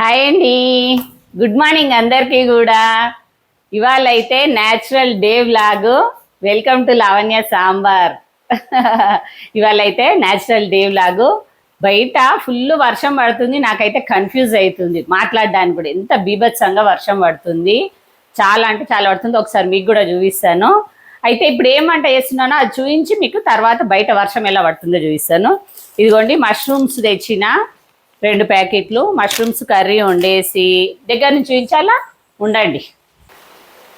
Hi అండి. Good morning అందరికీ కూడా. ఇవాళ అయితే natural day vlog welcome to Lavanya Sambar ఇవాళ అయితే న్యాచురల్ డే వ్లాగ్ బయట ఫుల్ వర్షం పడుతుంది. నాకైతే కన్ఫ్యూజ్ అవుతుంది. మాట్లాడడానికి కూడా ఎంత బీభత్సంగా వర్షం పడుతుంది. చాలా అంటే చాలా పడుతుంది. ఒకసారి మీకు కూడా చూపిస్తాను. అయితే ఇప్పుడు ఏమంట చేస్తున్నానో అది చూపించి మీకు తర్వాత బయట వర్షం ఎలా పడుతుందో చూపిస్తాను. ఇదిగోండి మష్రూమ్స్ తెచ్చిన రెండు ప్యాకెట్లు మష్రూమ్స్ కర్రీ వండేసి దగ్గర నుంచి చూపించాలా ఉండండి.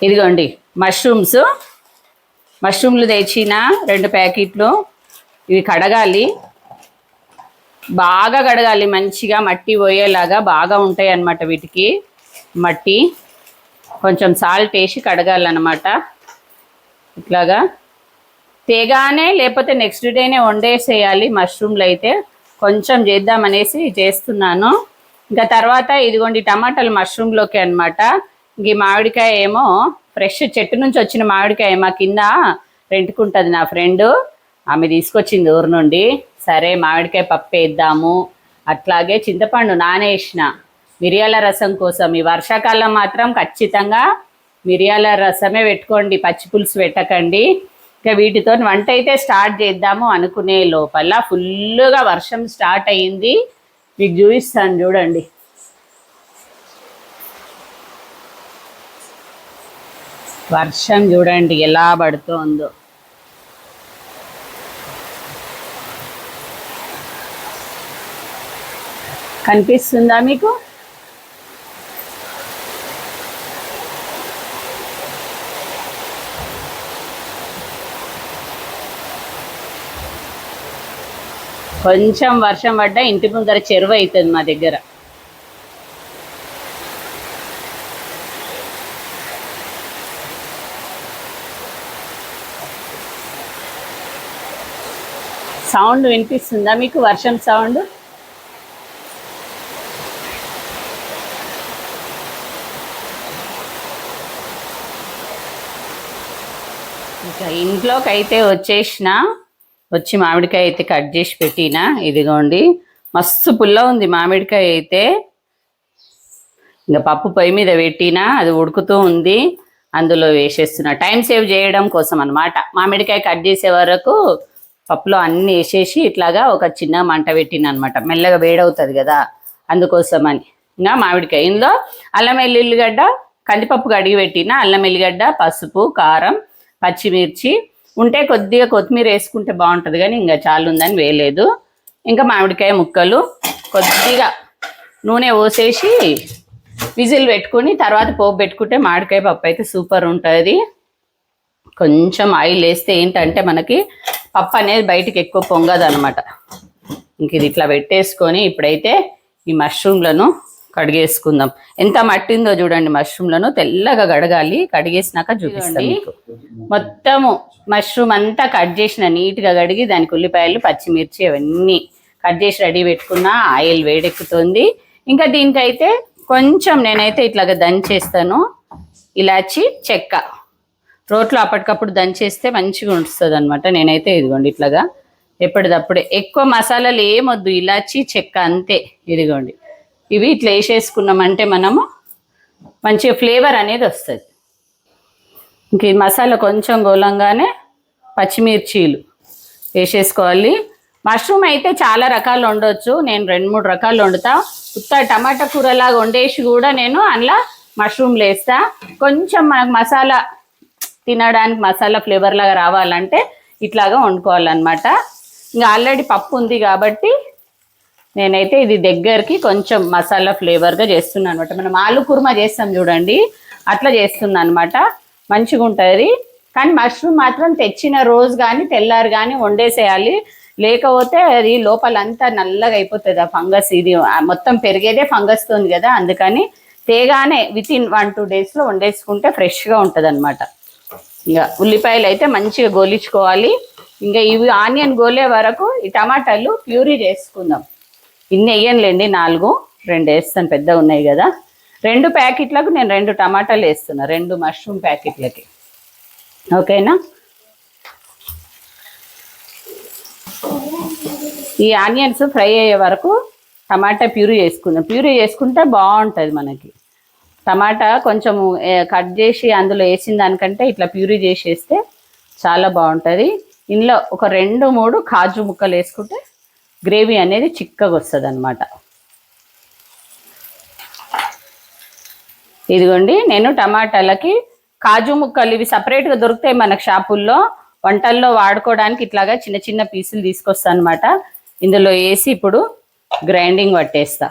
ఇదిగోండి మష్రూమ్స్. మష్రూమ్లు తెచ్చిన రెండు ప్యాకెట్లు. ఇవి కడగాలి. బాగా కడగాలి మంచిగా మట్టి పోయేలాగా బాగా ఉంటాయి అన్నమాట వీటికి. మట్టి. కొంచెం సాల్ట్ వేసి కడగాలన్నమాట. ఇట్లాగా. తేగానే లేకపోతే నెక్స్ట్ డేనే వండేసేయాలి మష్రూమ్లు అయితే. కొంచెం చేద్దామనేసి చేస్తున్నాను. ఇంకా తర్వాత ఇదిగోండి టమాటాలు మష్రూమ్లోకి అనమాట ఈ మామిడికాయ ఏమో ఫ్రెష్ చెట్టు నుంచి వచ్చిన మామిడికాయ మా కింద రెంటుకుంటుంది నా ఫ్రెండు. ఆమె తీసుకొచ్చింది ఊరు నుండి. సరే మామిడికాయ పప్పు వేద్దాము. అట్లాగే చింతపండు నానేసిన మిరియాల రసం కోసం. ఈ వర్షాకాలం మాత్రం ఖచ్చితంగా మిరియాల రసమే పెట్టుకోండి. పచ్చి పులుసు పెట్టకండి. ఇంకా వీటితో వంట అయితే స్టార్ట్ చేద్దాము అనుకునే లోపల ఫుల్గా వర్షం స్టార్ట్ అయింది. మీకు చూపిస్తాను చూడండి. వర్షం చూడండి ఎలా పడుతోందో. కనిపిస్తుందా మీకు? కొంచెం వర్షం పడ్డా ఇంటి ముందర చెరువు అవుతుంది మా దగ్గర. సౌండ్ వినిపిస్తుందా మీకు? వర్షం సౌండ్? ఇంకా ఇంట్లోకి అయితే వచ్చేసిన వచ్చి మామిడికాయ అయితే కట్ చేసి పెట్టిన. ఇదిగోండి. మస్తు పుల్ల ఉంది మామిడికాయ అయితే. ఇంకా పప్పు పొయ్యి మీద పెట్టినా అది ఉడుకుతూ ఉంది. అందులో వేసేస్తున్నా. టైం సేవ్ చేయడం కోసం అనమాట మామిడికాయ కట్ చేసే వరకు పప్పులో అన్ని వేసేసి ఇట్లాగా ఒక చిన్న మంట పెట్టిన అనమాట మెల్లగా వేడవుతుంది కదా అందుకోసం అని ఇంకా మామిడికాయ. ఇందులో అల్లం వెల్లుల్లిగడ్డ కందిపప్పు కడిగి పెట్టిన. అల్లం వెల్లిగడ్డ పసుపు కారం పచ్చిమిర్చి ఉంటే కొద్దిగా కొత్తిమీర వేసుకుంటే బాగుంటుంది కానీ ఇంకా చాలు ఉందని వేయలేదు. ఇంకా మామిడికాయ ముక్కలు కొద్దిగా నూనె పోసేసి విజిల్ పెట్టుకుని తర్వాత పోపు పెట్టుకుంటే మామిడికాయ పప్పు అయితే సూపర్ ఉంటుంది. కొంచెం ఆయిల్ వేస్తే ఏంటంటే మనకి పప్పు అనేది బయటికి ఎక్కువ పొంగదు అనమాట ఇంక ఇది ఇట్లా పెట్టేసుకొని ఇప్పుడైతే ఈ మష్రూమ్లను కడిగేసుకుందాం. ఎంత మట్టిందో చూడండి మష్రూమ్లను తెల్లగా కడగాలి. కడిగేసినాక చూపిస్తాను మీకు. మొత్తము మష్రూమ్ అంతా కట్ చేసిన నీట్గా కడిగి దానికి ఉల్లిపాయలు పచ్చిమిర్చి అవన్నీ కట్ చేసి రెడీ పెట్టుకున్న ఆయిల్ వేడెక్కుతుంది. ఇంకా దీనికైతే కొంచెం నేనైతే ఇట్లాగా దంచేస్తాను. ఇలాచి చెక్క. రోట్లో అప్పటికప్పుడు దంచేస్తే మంచిగా ఉంటుంది అనమాట నేనైతే ఇదిగోండి ఇట్లాగా ఎప్పటిదప్పుడే. ఎక్కువ మసాలాలు ఏమొద్దు. ఇలాచి చెక్క అంతే. ఇదిగోండి. ఇవి ఇట్లా వేసేసుకున్నామంటే మనము మంచిగా ఫ్లేవర్ అనేది వస్తుంది. ఇంక ఈ మసాలా కొంచెం గోలంగానే పచ్చిమిర్చీలు వేసేసుకోవాలి. మష్రూమ్ అయితే చాలా రకాలు వండొచ్చు. నేను రెండు మూడు రకాలు వండుతా. ఉత్త టమాటా కూరలాగా వండేసి కూడా నేను అందులో మష్రూమ్లు వేస్తా. కొంచెం మనకు మసాలా తినడానికి మసాలా ఫ్లేవర్ లాగా రావాలంటే ఇట్లాగా వండుకోవాలన్నమాట. ఇంకా ఆల్రెడీ పప్పు ఉంది కాబట్టి నేనైతే ఇది దగ్గరికి కొంచెం మసాలా ఫ్లేవర్గా చేస్తున్నాను అనమాట మనం ఆలు కుర్మా చేస్తాం చూడండి అట్లా చేస్తున్నాను అనమాట మంచిగా ఉంటుంది. కానీ మష్రూమ్ మాత్రం తెచ్చిన రోజు కానీ తెల్లారు కానీ వండేసేయాలి. లేకపోతే అది లోపలంతా నల్లగా అయిపోతుంది ఆ ఫంగస్. ఇది మొత్తం పెరిగేదే ఫంగస్ తోంది కదా. అందుకని తేగానే విత్ ఇన్ వన్ టూ డేస్లో వండేసుకుంటే ఫ్రెష్గా ఉంటుంది అనమాట ఇంకా ఉల్లిపాయలు అయితే మంచిగా గోలించుకోవాలి. ఇంకా ఇవి ఆనియన్ గోలే వరకు ఈ టమాటాలు ప్యూరీ చేసుకుందాం. ఇన్ని వేయనులేండి నాలుగు రెండు వేస్తాను పెద్దగా ఉన్నాయి కదా. రెండు ప్యాకెట్లకు నేను రెండు టమాటాలు వేస్తున్నా రెండు మష్రూమ్ ప్యాకెట్లకి. ఓకేనా? ఈ ఆనియన్స్ ఫ్రై అయ్యే వరకు టమాటా ప్యూరీ చేసుకుందాం. ప్యూరీ చేసుకుంటే బాగుంటుంది మనకి. టమాటా కొంచెము కట్ చేసి అందులో వేసిన దానికంటే ఇట్లా ప్యూరీ చేసేస్తే చాలా బాగుంటుంది. ఇందులో ఒక రెండు మూడు కాజు ముక్కలు వేసుకుంటే గ్రేవీ అనేది చిక్కగా వస్తుంది అనమాట ఇదిగోండి నేను టమాటాలకి కాజు ముక్కలు ఇవి సపరేట్గా దొరుకుతాయి మనకు షాపుల్లో. వంటల్లో వాడుకోవడానికి ఇట్లాగా చిన్న చిన్న పీసులు తీసుకొస్తా అనమాట ఇందులో వేసి ఇప్పుడు గ్రైండింగ్ పట్టేస్తా.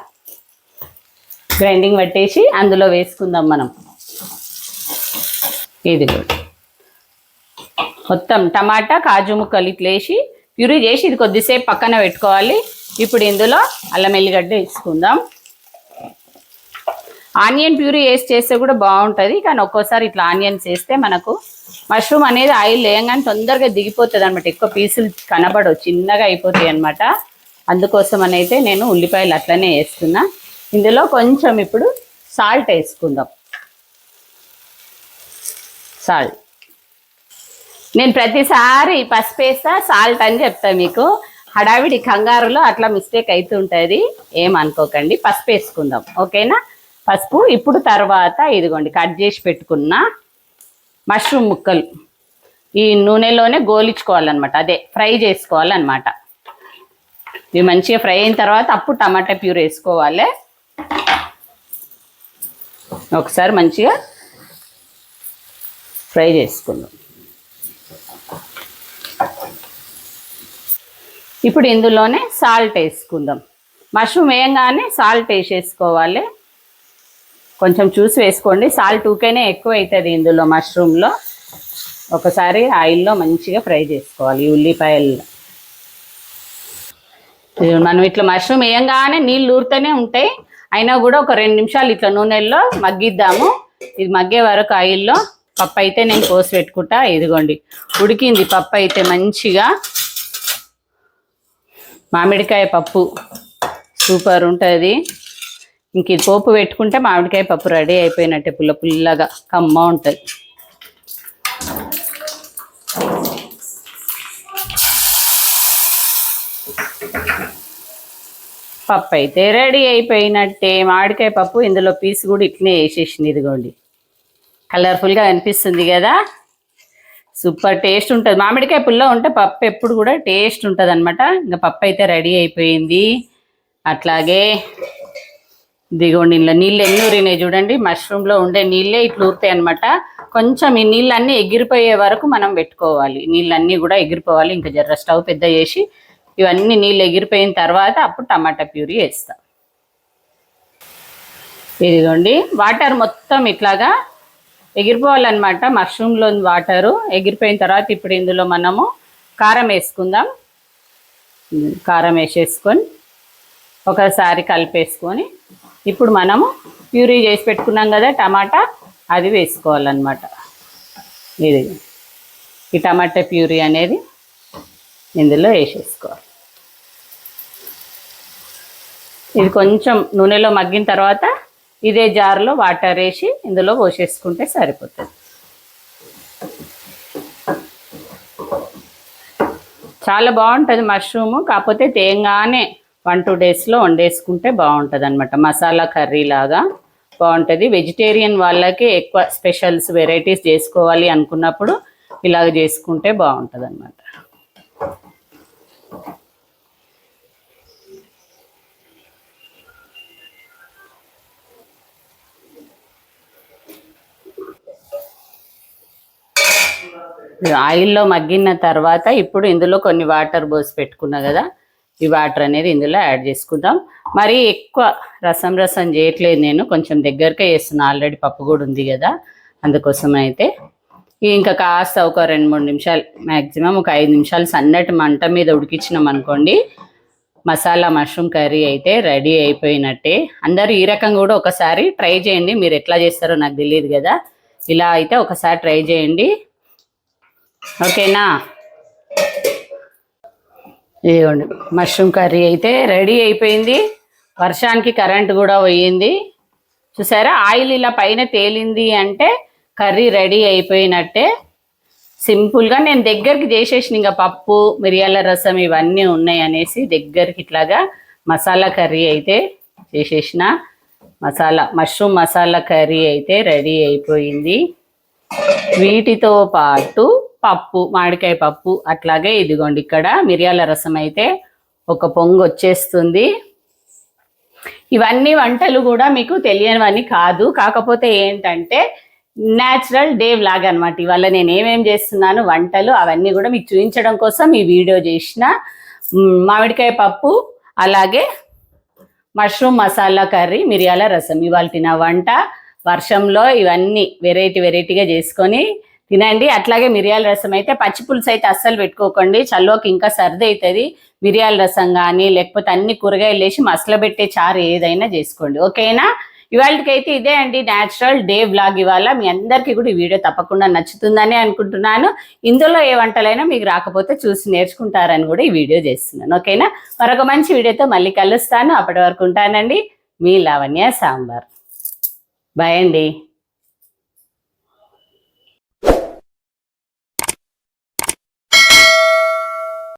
గ్రైండింగ్ పట్టేసి అందులో వేసుకుందాం మనం. ఇది మొత్తం టమాటా కాజు ముక్కలు ఇట్లా వేసి ప్యూరీ చేసి ఇది కొద్దిసేపు పక్కన పెట్టుకోవాలి. ఇప్పుడు ఇందులో అల్లం ఎల్లిగడ్డ వేసుకుందాం. ఆనియన్ ప్యూరీ వేసి చేస్తే కూడా బాగుంటుంది. కానీ ఒక్కోసారి ఇట్లా ఆనియన్స్ వేస్తే మనకు మష్రూమ్ అనేది ఆయిల్ వేయంగానే తొందరగా దిగిపోతుంది అనమాట ఎక్కువ పీసులు కనబడవు చిన్నగా అయిపోతాయి అనమాట అందుకోసం అయితే నేను ఉల్లిపాయలు అట్లనే వేస్తున్నా. ఇందులో కొంచెం ఇప్పుడు సాల్ట్ వేసుకుందాం. సాల్ట్. నేను ప్రతిసారి పసుపు వేస్తా సాల్ట్ అని చెప్తా మీకు. హడావిడి కంగారులో అట్లా మిస్టేక్ అవుతుంటుంది ఏమనుకోకండి పసుపు వేసుకుందాం. ఓకేనా? పసుపు ఇప్పుడు తర్వాత ఇదిగోండి కట్ చేసి పెట్టుకున్న మష్రూమ్ ముక్కలు. ఈ నూనెలోనే గోలించుకోవాలన్నమాట. అదే ఫ్రై చేసుకోవాలన్నమాట. ఇవి మంచిగా ఫ్రై అయిన తర్వాత అప్పుడు టమాటా ప్యూర్ వేసుకోవాలి. ఒకసారి మంచిగా ఫ్రై చేసుకుందాం. ఇప్పుడు ఇందులోనే సాల్ట్ వేసుకుందాం. మష్రూమ్ వేయంగానే సాల్ట్ వేసేసుకోవాలి. కొంచెం చూసి వేసుకోండి. సాల్ట్ ఊకేనే ఎక్కువ అవుతుంది ఇందులో మష్రూమ్లో ఒకసారి ఆయిల్లో మంచిగా ఫ్రై చేసుకోవాలి ఉల్లిపాయల్లో ఉల్లిపాయలు. ఇది మనం ఇట్లా మష్రూమ్ వేయంగానే నీళ్ళు ఊరుతూనే ఉంటాయి. అయినా కూడా ఒక రెండు నిమిషాలు ఇట్లా నూనెల్లో మగ్గిద్దాము. ఇది మగ్గే వరకు ఆయిల్లో. పప్పు అయితే నేను కోసి పెట్టుకుంటా. ఇదిగోండి. ఉడికింది పప్పు అయితే మంచిగా. మామిడికాయ పప్పు. సూపర్ ఉంటుంది. ఇంక ఇది పోపు పెట్టుకుంటే మామిడికాయ పప్పు రెడీ అయిపోయినట్టే పుల్ల పుల్లగా కమ్మ ఉంటుంది. పప్పు అయితే రెడీ అయిపోయినట్టే. మామిడికాయ పప్పు ఇందులో పీస్ కూడా ఇట్లనే వేసేసింది ఇదిగోండి. కలర్ఫుల్గా అనిపిస్తుంది కదా? సూపర్ టేస్ట్ ఉంటుంది. మామిడికాయ పుల్ల ఉంటే పప్పు ఎప్పుడు కూడా టేస్ట్ ఉంటుంది అనమాట ఇంకా పప్పు అయితే రెడీ అయిపోయింది. అట్లాగే దిగోండి ఇందులో నీళ్ళు ఎన్ని ఊరినాయి చూడండి. మష్రూమ్లో ఉండే నీళ్ళే ఇట్లా ఊరుతాయి అనమాట కొంచెం ఈ నీళ్ళన్నీ ఎగిరిపోయే వరకు మనం పెట్టుకోవాలి. నీళ్ళన్నీ కూడా ఎగిరిపోవాలి. ఇంకా జర్ర స్టవ్ పెద్ద చేసి ఇవన్నీ నీళ్ళు ఎగిరిపోయిన తర్వాత అప్పుడు టమాటా ప్యూరీ వేస్తాం. ఇదిగోండి వాటర్ మొత్తం ఇట్లాగా ఎగిరిపోవాలన్నమాట మష్రూమ్లో వాటరు. ఎగిరిపోయిన తర్వాత ఇప్పుడు ఇందులో మనము కారం వేసుకుందాం. కారం వేసేసుకొని ఒకసారి కలిపేసుకొని ఇప్పుడు మనము ప్యూరీ చేసి పెట్టుకున్నాం కదా టమాటా అది వేసుకోవాలన్నమాట. ఇది ఈ టమాటా ప్యూరీ అనేది ఇందులో వేసేసుకోవాలి. ఇది కొంచెం నూనెలో మగ్గిన తర్వాత ఇదే జార్లో వాటర్ వేసి ఇందులో పోసేసుకుంటే సరిపోతుంది. చాలా బాగుంటుంది మష్రూమ్ కాకపోతే తేంగానే వన్ టూ డేస్లో వండేసుకుంటే బాగుంటుంది అనమాట మసాలా కర్రీ లాగా బాగుంటుంది. వెజిటేరియన్ వాళ్ళకి ఎక్కువ స్పెషల్స్ వెరైటీస్ చేసుకోవాలి అనుకున్నప్పుడు ఇలాగ చేసుకుంటే బాగుంటుంది అనమాట ఆయిల్లో మగ్గిన తర్వాత ఇప్పుడు ఇందులో కొన్ని వాటర్ పోసి పెట్టుకున్నా కదా ఈ వాటర్ అనేది ఇందులో యాడ్ చేసుకుందాం. మరి ఎక్కువ రసం రసం చేయట్లేదు నేను కొంచెం దగ్గరకే వేస్తున్నా ఆల్రెడీ పప్పు కూడా ఉంది కదా అందుకోసం అయితే. ఇంకా కాస్త ఒక రెండు మూడు నిమిషాలు మ్యాక్సిమం ఒక ఐదు నిమిషాలు సన్నటి మంట మీద ఉడికించినాం అనుకోండి మసాలా మష్రూమ్ కర్రీ అయితే రెడీ అయిపోయినట్టే. అందరూ ఈ రకం కూడా ఒకసారి ట్రై చేయండి. మీరు ఎట్లా చేస్తారో నాకు తెలియదు కదా. ఇలా అయితే ఒకసారి ట్రై చేయండి. ఓకేనా? ఇదిగోండి మష్రూమ్ కర్రీ అయితే రెడీ అయిపోయింది. వర్షానికి కరెంట్ కూడా పోయింది. చూసారా? ఆయిల్ ఇలా పైన తేలింది అంటే కర్రీ రెడీ అయిపోయినట్టే. సింపుల్గా నేను దగ్గరికి చేసేసిన ఇంకా పప్పు మిరియాల రసం ఇవన్నీ ఉన్నాయి అనేసి దగ్గరికి ఇట్లాగా మసాలా కర్రీ అయితే చేసేసిన. మసాలా మష్రూమ్ మసాలా కర్రీ అయితే రెడీ అయిపోయింది. వీటితో పాటు పప్పు మామిడికాయ పప్పు అట్లాగే ఇదిగోండి ఇక్కడ మిరియాల రసం అయితే ఒక పొంగు వచ్చేస్తుంది. ఇవన్నీ వంటలు కూడా మీకు తెలియనివన్నీ కాదు. కాకపోతే ఏంటంటే న్యాచురల్ డే వ్లాగ్ అనమాట ఇవాళ నేను ఏమేం చేస్తున్నాను వంటలు అవన్నీ కూడా మీకు చూపించడం కోసం ఈ వీడియో చేసిన. మామిడికాయ పప్పు అలాగే మష్రూమ్ మసాలా కర్రీ మిరియాల రసం. ఇవాళ నా వంట వర్షంలో ఇవన్నీ వెరైటీ వెరైటీగా చేసుకొని తినండి. అట్లాగే మిరియాల రసం అయితే పచ్చి పులుసు అయితే అస్సలు పెట్టుకోకండి. చల్లోకి ఇంకా సర్ది అవుతుంది మిరియాల రసం కానీ లేకపోతే అన్ని కూరగాయలు వేసి మసలబెట్టే చారు ఏదైనా చేసుకోండి. ఓకేనా? ఇవాళకైతే ఇదే అండి న్యాచురల్ డే వ్లాగ్ ఇవాళ. మీ అందరికీ కూడా ఈ వీడియో తప్పకుండా నచ్చుతుందని అనుకుంటున్నాను. ఇందులో ఏ వంటలైనా మీకు రాకపోతే చూసి నేర్చుకుంటారని కూడా ఈ వీడియో చేస్తున్నాను. ఓకేనా? మరొక మంచి వీడియోతో మళ్ళీ కలుస్తాను. అప్పటి వరకు ఉంటానండి. మీ లావణ్య సాంబార్. బాయ్ అండి.